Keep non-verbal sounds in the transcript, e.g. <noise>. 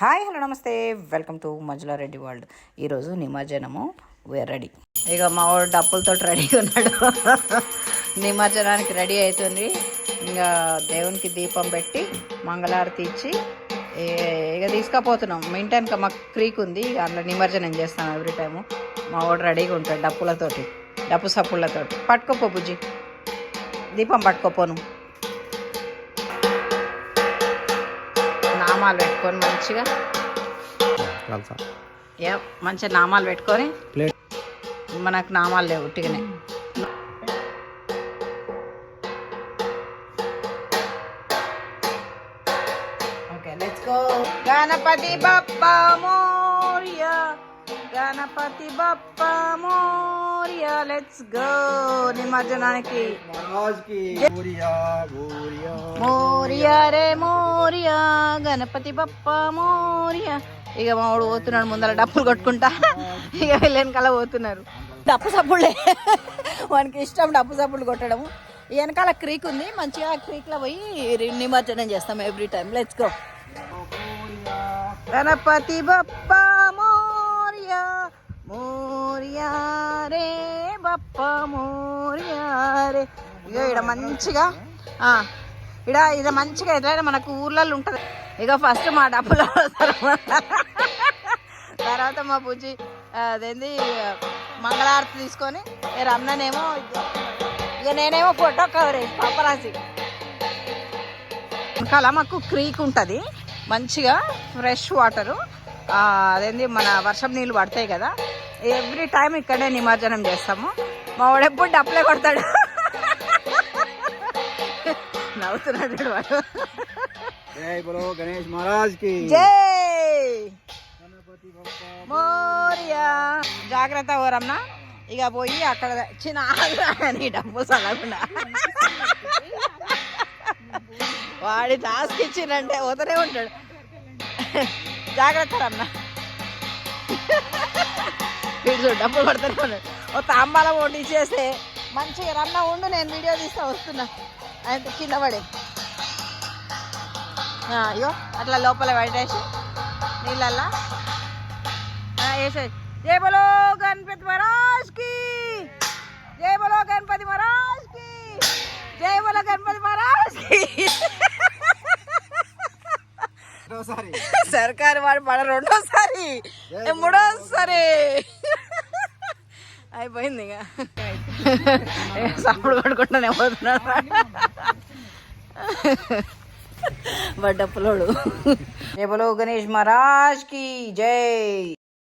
Hi hello నమస్తే. Welcome to Manjula Reddy world. ఈరోజు నిమజ్జనము వేర్ రెడీ ఇక మా వాడు డప్పులతో రెడీగా ఉన్నాడు. నిమజ్జనానికి రెడీ అవుతుంది. ఇంకా దేవునికి దీపం పెట్టి మంగళారతి ఇచ్చి ఇక తీసుకుపోతున్నాం. మింటానికి మాకు క్రీక్ ఉంది. ఇక అందులో నిమజ్జనం చేస్తాం ఎవ్రీ టైము మా వాడు రెడీగా ఉంటాడు డప్పులతోటి డప్పు సప్పులతోటి. పట్టుకోపో బుజ్జి. దీపం పట్టుకోపోను నామాలు పెట్టుకొని మంచిగా. కాల్సా ఏ మంచిగా నామాలు పెట్టుకొని ప్లేట్ మనకు నామాలు లేవు ఉట్టిగానే. Okay let's go Ganapati Bappa Morya Ganapati Bappa Morya let's go నిమజ్జనానికి మహారాజ్కి బూరియా బూరియా మోరియా రే మోరియా గణపతి బప్ప మోరియా. ఇక మావాడు పోతున్నాడు ముందర డప్పులు కొట్టుకుంటా. ఇక వెనకాల పోతున్నారు. డప్పు సప్పుళ్ళే వానికి ఇష్టం డప్పు సప్పుళ్ళు కొట్టడం ఈ వెనకాల క్రీక్ ఉంది. మంచిగా ఆ క్రీక్లో పోయి నిమజ్జనం చేస్తాం every time. Let's go. Ganapati Bappa Morya Morya రే బప్ప మోరియా రే. ఇక ఇక్కడ మంచిగా ఆ, ఇడ ఇది మంచిగా ఎట్లయినా మనకు ఊర్లలో ఉంటుంది. ఇక ఫస్ట్ మా డబ్బులు తర్వాత మా పూజి అదేంది మంగళారతి తీసుకొని ఇక ఇక నేనేమో ఫోటో కవరేజ్ పాపరాసి వెనకాల మాకు క్రీక్ ఉంటుంది. మంచిగా ఫ్రెష్ వాటరు. అదేంది మన వర్షం నీళ్ళు పడతాయి కదా. ఎవ్రీ టైం ఇక్కడే నిమజ్జనం చేస్తాము. మా వాడు ఎప్పుడు డప్పులే కొడతాడు. నవ్వుతున్నాడు వీడు. జై బలో గణేష్ మహారాజ్కి. జై! మోరియా. జాగ్రత్త ఓరమ్మ. ఇక పోయి అక్కడ చిన్న నీ డబ్బు చల్లకుండా వాడి టాస్క్ ఇచ్చిందంటే పోతూనే ఉంటాడు. జాగ్రత్త రమ్మ. వీడు చూడు డబ్బులు కొడుతూనే ఉన్నాడు. ఓ తాంబాల ఓటు ఇచ్చేస్తే మంచిగా రన్న ఉండు నేను వీడియో తీస్తా వస్తున్నా. ఆయన కింద పడి. అయ్యో అట్లా లోపల పడేసి నీళ్ళల్లా. వేసే జై బలో గణపతి మహారాజ్కి జై బలో గణపతి మహారాజ్కి జై బలో గణపతి మహారాజ్కి రెండోసారి. సర్కారు వాడు పడ రెండోసారి. మూడోసారి. అయిపోయింది ఇక. <laughs> సప్పుడు కొట్టుకుంటానే పోతున్నాడు బడ్డప్పులోడు బలో గణేష్ మహారాజ్కి జై.